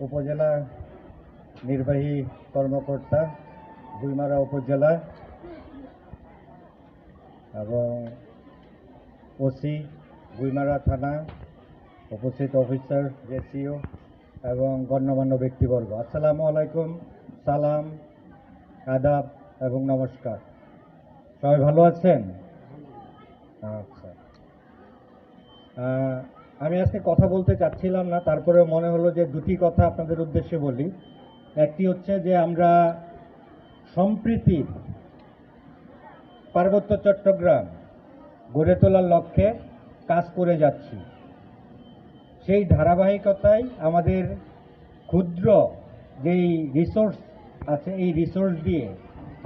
উপজেলা নির্বাহী কর্মকর্তা গুইমারা উপজেলা এবং ওসি গুইমারা থানা, উপস্থিত অফিসার জেসিও এবং গণ্যমান্য ব্যক্তিবর্গ। আসসালামু আলাইকুম, সালাম, আদাব এবং নমস্কার। সবাই ভালো আছেন? আচ্ছা। আমি আজকে কথা বলতে চাচ্ছিলাম না তারপরে মনে হলো যে দুটি কথা আপনাদের উদ্দেশ্যে বলি। একটি হচ্ছে যে আমরা সম্প্রীতি পার্বত্য চট্টগ্রাম গড়ে তোলার লক্ষ্যে কাজ করে যাচ্ছি। সেই ধারাবাহিকতায় আমাদের ক্ষুদ্র যেই রিসোর্স আছে, এই রিসোর্স দিয়ে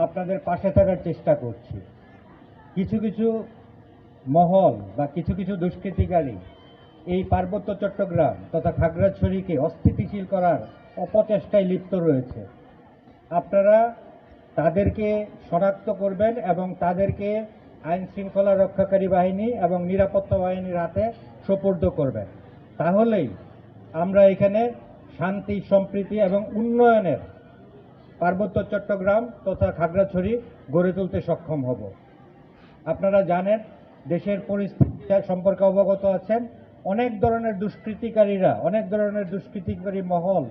আপনাদের পাশে থাকার চেষ্টা করছি। কিছু কিছু মহল বা কিছু কিছু দুষ্কৃতিকারী এই পার্বত্য চট্টগ্রাম তথা খাগড়াছড়িকে অস্থিতিশীল করার অপচেষ্টায় লিপ্ত রয়েছে। আপনারা তাদেরকে শনাক্ত করবেন এবং তাদেরকে আইন শৃঙ্খলা রক্ষাকারী বাহিনী এবং নিরাপত্তা বাহিনীর হাতে সোপর্দ করবেন। তাহলেই আমরা এখানে শান্তি, সম্প্রীতি এবং উন্নয়নের পার্বত্য চট্টগ্রাম তথা খাগড়াছড়ি গড়ে তুলতে সক্ষম হব। আপনারা জানেন, দেশের পরিস্থিতি সম্পর্কে অবগত আছেন। অনেক ধরনের দুষ্কৃতিকারীরা, অনেক ধরনের দুষ্কৃতিকারী মহল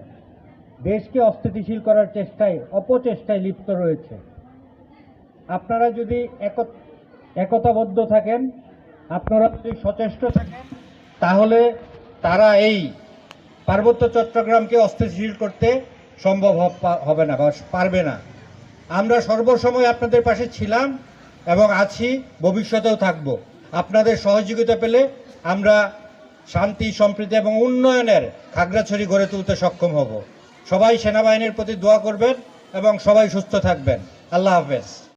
দেশকে অস্থিতিশীল করার চেষ্টায়, অপচেষ্টায় লিপ্ত রয়েছে। আপনারা যদি এক- একতাবদ্ধ থাকেন, আপনারা যদি সচেষ্ট থাকেন, তাহলে তারা এই পার্বত্য চট্টগ্রামকে অস্থিতিশীল করতে সম্ভব হবে না বা পারবে না। আমরা সর্বসময় আপনাদের পাশে ছিলাম এবং আছি, ভবিষ্যতেও থাকব। আপনাদের সহযোগিতা পেলে আমরা শান্তি, সম্প্রীতি এবং উন্নয়নের খাগড়াছড়ি গড়ে তুলতে সক্ষম হব। সবাই সেনাবাহিনীর প্রতি দোয়া করবেন এবং সবাই সুস্থ থাকবেন। আল্লাহ হাফেজ।